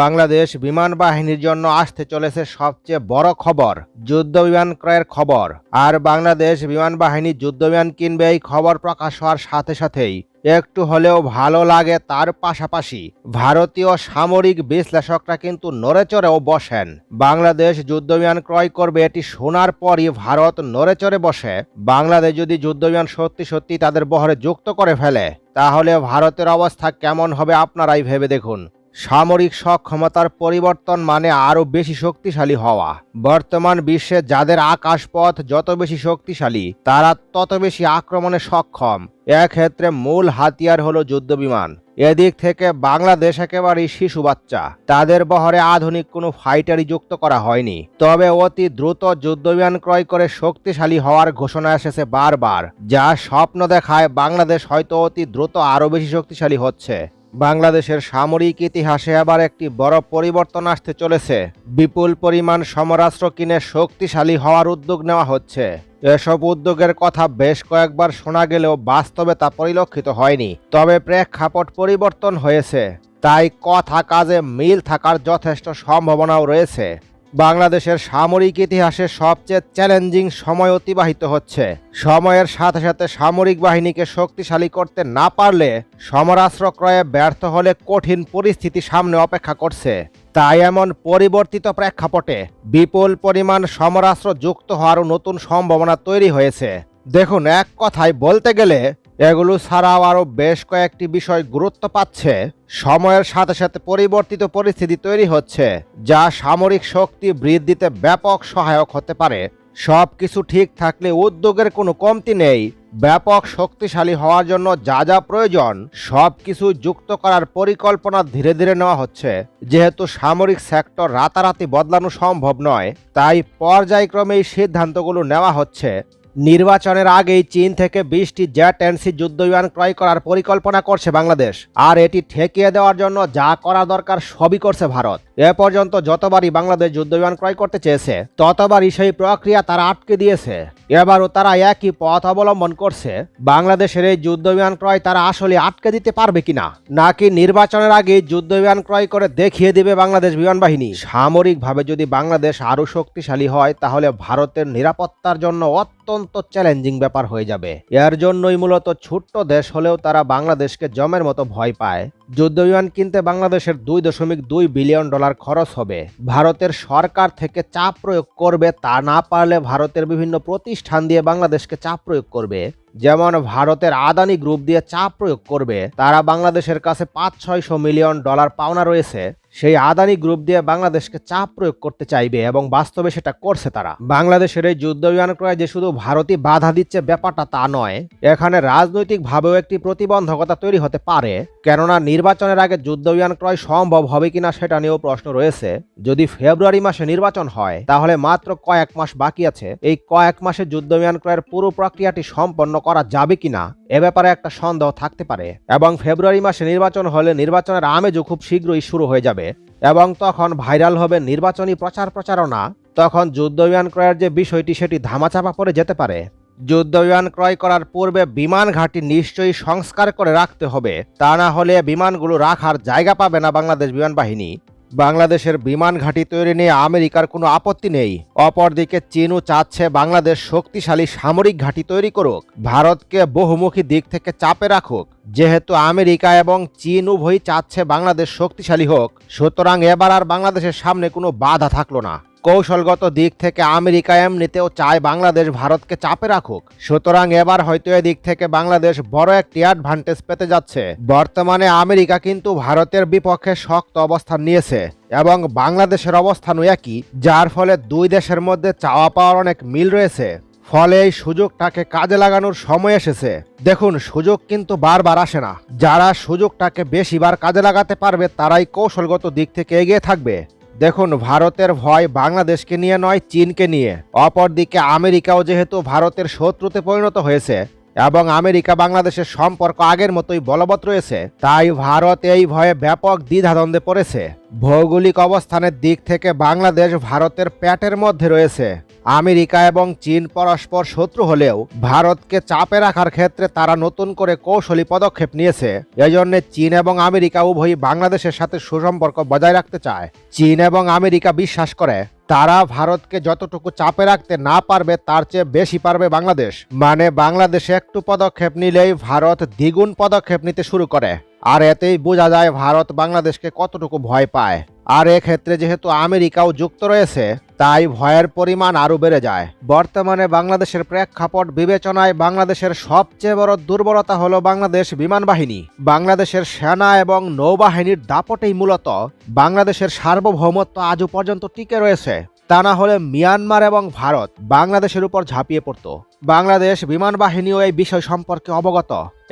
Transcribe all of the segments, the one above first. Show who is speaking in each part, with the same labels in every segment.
Speaker 1: বাংলাদেশ বিমান বাহিনীর জন্য আসতে চলেছে সবচেয়ে বড় খবর, যুদ্ধ বিমান ক্রয়ের খবর। আর বাংলাদেশ বিমান বাহিনী যুদ্ধ বিমান কিনবে এই খবর প্রকাশ হওয়ার সাথে সাথেই। একটু হলেও ভালো লাগে তার পাশাপাশি। ভারতীয় সামরিক বিশ্লেষকরা কিন্তু নড়েচড়েও বসেন। বাংলাদেশ যুদ্ধবিমান ক্রয় করবে এটি শোনার পরই ভারত নড়েচড়ে বসে। বাংলাদেশ যদি যুদ্ধবিমান সত্যি সত্যি তাদের বহরে যুক্ত করে ফেলে, তাহলে ভারতের অবস্থা কেমন হবে আপনারাই ভেবে দেখুন। সামরিক সক্ষমতার পরিবর্তন মানে আরও বেশি শক্তিশালী হওয়া। বর্তমান বিশ্বে যাদের আকাশপথ যত বেশি শক্তিশালী, তারা তত বেশি আক্রমণে সক্ষম। এক্ষেত্রে মূল হাতিয়ার হলো যুদ্ধবিমান। এদিক থেকে বাংলাদেশ একেবারেই শিশু বাচ্চা। তাদের বহরে আধুনিক কোনো ফাইটারই যুক্ত করা হয়নি। তবে অতি দ্রুত যুদ্ধবিমান ক্রয় করে শক্তিশালী হওয়ার ঘোষণা এসেছে বারবার, যা স্বপ্ন দেখায় বাংলাদেশ হয়তো অতি দ্রুত আরও বেশি শক্তিশালী হচ্ছে। বাংলাদেশের সামরিক ইতিহাসে আবার একটি বড় পরিবর্তন আসতে চলেছে। বিপুল পরিমাণ সমরাস্ত্র কিনে শক্তিশালী হওয়ার উদ্যোগ নেওয়া হচ্ছে। এসব উদ্যোগের কথা বেশ কয়েকবার শোনা গেলেও বাস্তবে তা পরিলক্ষিত হয়নি, তবে প্রেক্ষাপট পরিবর্তন হয়েছে। তাই কথা কাজে মিল থাকার যথেষ্ট সম্ভাবনাও রয়েছে। বাংলাদেশের সামরিক ইতিহাসে সবচেয়ে চ্যালেঞ্জিং সময় অতিবাহিত হচ্ছে। সময়ের সাথে সাথে সামরিক বাহিনীকে শক্তিশালী করতে না পারলে সমরাস্ত্র ক্রয়ে ব্যর্থ হলে কঠিন পরিস্থিতি সামনে অপেক্ষা করছে। তাই এমন পরিবর্তিত প্রেক্ষাপটে বিপুল পরিমাণ সমরাস্ত্র যুক্ত হওয়ারও নতুন সম্ভাবনা তৈরি হয়েছে। দেখুন, এক কথায় বলতে গেলে এগুলো ছাড়াও আরও বেশ কয়েকটি বিষয় গুরুত্ব পাচ্ছে। সময়ের সাথে সাথে পরিবর্তিত পরিস্থিতি তৈরি হচ্ছে, যা সামরিক শক্তি বৃদ্ধিতে ব্যাপক সহায়ক হতে পারে। সব কিছু ঠিক থাকলে উদ্যোগের কোনো কমতি নেই। ব্যাপক শক্তিশালী হওয়ার জন্য যা যা প্রয়োজন সব কিছু যুক্ত করার পরিকল্পনা ধীরে ধীরে নেওয়া হচ্ছে। যেহেতু সামরিক সেক্টর রাতারাতি বদলানো সম্ভব নয়, তাই পর্যায়ক্রমে এই সিদ্ধান্তগুলো নেওয়া হচ্ছে। নির্বাচনের আগেই চীন থেকে বিশটি জেট এনসি যুদ্ধবিমান ক্রয় করার পরিকল্পনা করছে বাংলাদেশ। আর এটি ঠেকিয়ে দেওয়ার জন্য যা করা দরকার সবই করছে ভারত। এ পর্যন্ত যতবারই বাংলাদেশ যুদ্ধবিমান ক্রয় করতে চেয়েছে, ততবারই সেই প্রক্রিয়া তারা আটকে দিয়েছে। এবারও তারা একই পথ অবলম্বন করছে। বাংলাদেশের এই যুদ্ধবিমান ক্রয় তারা আসলে আটকে দিতে পারবে কিনা, নাকি নির্বাচনের আগে যুদ্ধবিমান ক্রয় করে দেখিয়ে দিবে বাংলাদেশ বিমান বাহিনী? সামরিকভাবে যদি বাংলাদেশ আরও শক্তিশালী হয়, তাহলে ভারতের নিরাপত্তার জন্য অত্যন্ত চ্যালেঞ্জিং ব্যাপার হয়ে যাবে। এর জন্যই মূলত ছোট্ট দেশ হলেও তারা বাংলাদেশকে জমের মতো ভয় পায়। যুদ্ধবিমান কিনতে বাংলাদেশের দুই দশমিক দুই বিলিয়ন ডলার খরচ হবে। ভারতের সরকার থেকে চাপ প্রয়োগ করবে, তা না পারলে ভারতের বিভিন্ন প্রতিষ্ঠান দিয়ে বাংলাদেশকে চাপ প্রয়োগ করবে। যেমন ভারতের আদানি গ্রুপ দিয়ে চাপ প্রয়োগ করবে, তারা বাংলাদেশের কাছে পাঁচ ছয়শো মিলিয়ন ডলার পাওনা রয়েছে। সেই আদানি গ্রুপ দিয়ে বাংলাদেশকে চাপ প্রয়োগ করতে চাইবে এবং বাস্তবে সেটা করছে তারা। বাংলাদেশের এই যুদ্ধ বিমান ক্রয় যে শুধু ভারতই বাধা দিচ্ছে ব্যাপারটা তা নয়, এখানে রাজনৈতিকভাবেও একটি প্রতিবন্ধকতা তৈরি হতে পারে। কেননা নির্বাচনের আগে যুদ্ধ বিমান ক্রয় সম্ভব হবে কিনা সেটা নিয়েও প্রশ্ন রয়েছে। যদি ফেব্রুয়ারি মাসে নির্বাচন হয়, তাহলে মাত্র কয়েক মাস বাকি আছে। এই কয়েক মাসে যুদ্ধ বিমান ক্রয়ের পুরো প্রক্রিয়াটি সম্পন্ন করা যাবে কিনা, এ ব্যাপারে একটা সন্দেহ থাকতে পারে। এবং ফেব্রুয়ারি মাসে নির্বাচন হলে নির্বাচনের আমেজও খুব শীঘ্রই শুরু হয়ে যাবে। এবং তখন ভাইরাল হবে নির্বাচনী প্রচার প্রচারণা। তখন যুদ্ধ বিমান ক্রয়ের যে বিষয়টি, সেটি ধামাচাপা পড়ে যেতে পারে। যুদ্ধবিমান ক্রয় করার পূর্বে বিমান ঘাঁটি নিশ্চয়ই সংস্কার করে রাখতে হবে। তা না হলে বিমানগুলো রাখার জায়গা পাবে না বাংলাদেশ বিমান বাহিনী। বাংলাদেশের বিমান ঘাঁটি তৈরি নিয়ে আমেরিকার কোনো আপত্তি নেই। অপরদিকে চীনও চাচ্ছে বাংলাদেশ শক্তিশালী সামরিক ঘাঁটি তৈরি করুক। ভারতকে বহুমুখী দিক থেকে চাপে রাখুক। যেহেতু আমেরিকা এবং চীন উভয়ই চাচ্ছে বাংলাদেশ শক্তিশালী হোক, সুতরাং এবার আর বাংলাদেশের সামনে কোনো বাধা থাকল না। কৌশলগত দিক থেকে আমেরিকা এমনিতেও চায় বাংলাদেশ ভারতকে চাপে রাখুক, সুতরাং এবার হয়তো এদিক থেকে বাংলাদেশ বড় একটি অ্যাডভান্টেজ পেতে যাচ্ছে। বর্তমানে আমেরিকা কিন্তু ভারতের বিপক্ষে শক্ত অবস্থান নিয়েছে, এবং বাংলাদেশের অবস্থানও একই, যার ফলে দুই দেশের মধ্যে চাওয়া পাওয়ার অনেক মিল রয়েছে। ফলে এই সুযোগটাকে কাজে লাগানোর সময় এসেছে। দেখুন, সুযোগ কিন্তু বারবার আসে না। যারা সুযোগটাকে বেশিবার কাজে লাগাতে পারবে, তারাই কৌশলগত দিক থেকে এগিয়ে থাকবে। দেখুন, ভারতের ভয় বাংলাদেশকে নিয়ে নয়, চীনকে নিয়ে। অপরদিকে আমেরিকাও যেহেতু ভারতের শত্রুতে পরিণত হয়েছে এবং আমেরিকা বাংলাদেশের সম্পর্ক আগের মতোই বলবৎ রয়েছে। তাই ভারত এই ভয়ে ব্যাপক দ্বিধাদ্বন্দ্বে পড়েছে। ভৌগোলিক অবস্থানের দিক থেকে বাংলাদেশ ভারতের প্যাটের মধ্যে রয়েছে। আমেরিকা এবং চীন পরস্পর শত্রু হলেও ভারতকে চাপে রাখার ক্ষেত্রে তারা নতুন করে কৌশলী পদক্ষেপ নিয়েছে। এজন্য চীন এবং আমেরিকা উভয়ই বাংলাদেশের সাথে সুসম্পর্ক বজায় রাখতে চায়। চীন এবং আমেরিকা বিশ্বাস করে। তারা ভারতকে যতটুকু চাপে রাখতে না পারবে, তার চেয়ে বেশি পারবে বাংলাদেশ। মানে বাংলাদেশে একটু পদক্ষেপ নিলেই ভারত দ্বিগুণ পদক্ষেপ নিতে শুরু করে। আর এতেই বোঝা যায় ভারত বাংলাদেশকে কতটুকু ভয় পায়। আর এক্ষেত্রে যেহেতু আমেরিকাও যুক্ত রয়েছে, তাই ভয়ের পরিমাণ আরও বেড়ে যায়। বর্তমানে বাংলাদেশের প্রেক্ষাপট বিবেচনায় বাংলাদেশের সবচেয়ে বড় দুর্বলতা হল বাংলাদেশ বিমান বাহিনী। বাংলাদেশের সেনা এবং নৌবাহিনীর দাপটেই মূলত বাংলাদেশের সার্বভৌমত্ব আজও পর্যন্ত টিকে রয়েছে। তা না হলে মিয়ানমার এবং ভারত বাংলাদেশের উপর ঝাঁপিয়ে পড়ত। বাংলাদেশ বিমান বাহিনীও এই বিষয় সম্পর্কে অবগত।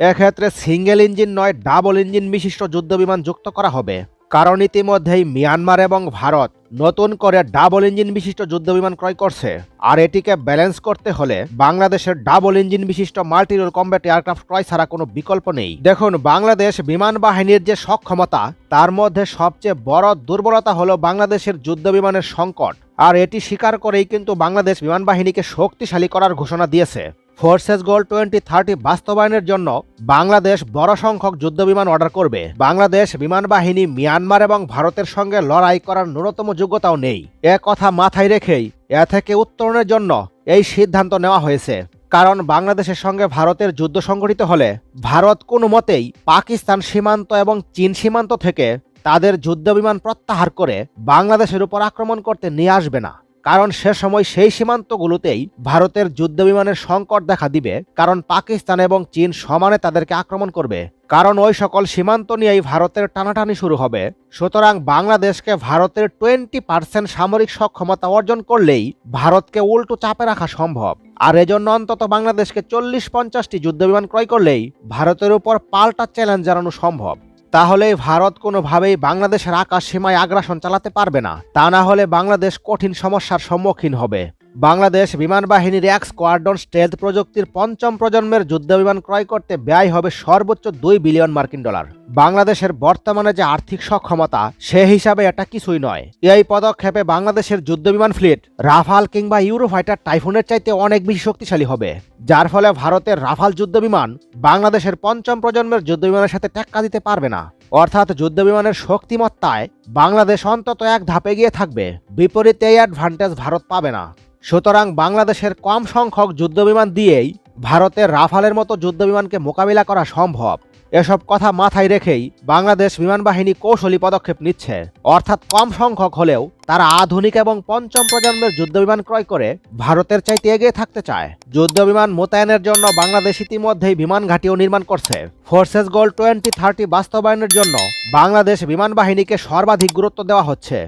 Speaker 1: এক্ষেত্রে সিঙ্গেল ইঞ্জিন নয়, ডাবল ইঞ্জিন বিশিষ্ট যুদ্ধবিমান যুক্ত করা হবে। কারণ ইতিমধ্যেই মিয়ানমার এবং ভারত নতুন করে ডাবল ইঞ্জিন বিশিষ্ট যুদ্ধবিমান ক্রয় করছে। আর এটিকে ব্যালেন্স করতে হলে বাংলাদেশের ডাবল ইঞ্জিন বিশিষ্ট মাল্টিরোল কম্ব্যাট এয়ারক্রাফট ক্রয় ছাড়া কোনো বিকল্প নেই। দেখুন, বাংলাদেশ বিমান বাহিনীর যে সক্ষমতা, তার মধ্যে সবচেয়ে বড় দুর্বলতা হলো বাংলাদেশের যুদ্ধবিমানের সংকট। আর এটি স্বীকার করেই কিন্তু বাংলাদেশ বিমান বাহিনীকে শক্তিশালী করার ঘোষণা দিয়েছে। ফোর্সেস গোল টোয়েন্টি থার্টি বাস্তবায়নের জন্য বাংলাদেশ বড় সংখ্যক যুদ্ধবিমান অর্ডার করবে। বাংলাদেশ বিমান বাহিনী মিয়ানমার এবং ভারতের সঙ্গে লড়াই করার ন্যূনতম যোগ্যতাও নেই। এ কথা মাথায় রেখেই এ থেকে উত্তরণের জন্য এই সিদ্ধান্ত নেওয়া হয়েছে। কারণ বাংলাদেশের সঙ্গে ভারতের যুদ্ধ সংঘটিত হলে ভারত কোনো মতেই পাকিস্তান সীমান্ত এবং চীন সীমান্ত থেকে তাদের যুদ্ধবিমান প্রত্যাহার করে বাংলাদেশের উপর আক্রমণ করতে নিয়ে আসবে না। কারণ সে সময় সেই সীমান্তগুলোতেই ভারতের যুদ্ধবিমানের সংকট দেখা দিবে, কারণ পাকিস্তান এবং চীন সমানে তাদেরকে আক্রমণ করবে। কারণ ওই সকল সীমান্ত নিয়েই ভারতের টানাটানি শুরু হবে। সুতরাং বাংলাদেশকে ভারতের টোয়েন্টি পার্সেন্ট সামরিক সক্ষমতা অর্জন করলেই ভারতকে উল্টো চাপে রাখা সম্ভব। আর এজন্য অন্তত বাংলাদেশকে চল্লিশ পঞ্চাশটি যুদ্ধবিমান ক্রয় করলেই ভারতের উপর পাল্টা চ্যালেঞ্জ জানানো সম্ভব। তাহলে ভারত কোনোভাবেই বাংলাদেশের আকাশ সীমায় আগ্রাসন চালাতে পারবে না। তা না হলে বাংলাদেশ কঠিন সমস্যার সম্মুখীন হবে। বাংলাদেশ বিমান বাহিনীর এক স্কোয়াড্রন স্টেলথ প্রযুক্তির পঞ্চম প্রজন্মের যুদ্ধবিমান ক্রয় করতে ব্যয় হবে সর্বোচ্চ দুই বিলিয়ন মার্কিন ডলার। বাংলাদেশের বর্তমানে যে আর্থিক সক্ষমতা, সে হিসাবে এটা কিছুই নয়। এই পদক্ষেপে বাংলাদেশের যুদ্ধবিমান ফ্লিট, রাফাল কিংবা ইউরোফাইটার টাইফুনের চাইতে অনেক বেশি শক্তিশালী হবে। যার ফলে ভারতের রাফাল যুদ্ধবিমান বাংলাদেশের পঞ্চম প্রজন্মের যুদ্ধবিমানের সাথে টেক্কা দিতে পারবে না। অর্থাৎ যুদ্ধবিমানের শক্তিমত্তায় বাংলাদেশ অন্তত এক ধাপে গিয়ে থাকবে। বিপরীতে এই অ্যাডভান্টেজ ভারত পাবে না। সুতরাং বাংলাদেশের কম সংখ্যক যুদ্ধবিমান দিয়েই ভারতের রাফালের মতো যুদ্ধবিমানকে মোকাবিলা করা সম্ভব। এসব কথা মাথায় রেখেই বাংলাদেশ বিমান বাহিনী কৌশলী পদক্ষেপ নিচ্ছে। অর্থাৎ কম সংখ্যক হলেও তারা আধুনিক এবং পঞ্চম প্রজন্মের যুদ্ধবিমান ক্রয় করে ভারতের চাইতে এগিয়ে থাকতে চায়। যুদ্ধবিমান মোতায়েনের জন্য বাংলাদেশ ইতিমধ্যেই বিমান ঘাঁটিও নির্মাণ করছে। ফোর্সেস গোল টোয়েন্টি থার্টি বাস্তবায়নের জন্য বাংলাদেশ বিমান বাহিনীকে সর্বাধিক গুরুত্ব দেওয়া হচ্ছে।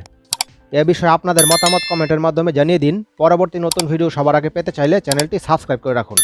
Speaker 1: এ বিষয়ে আপনাদের মতামত কমেন্টের মাধ্যমে জানিয়ে দিন। পরবর্তী নতুন ভিডিও সবার আগে পেতে চাইলে চ্যানেলটি সাবস্ক্রাইব করে রাখুন।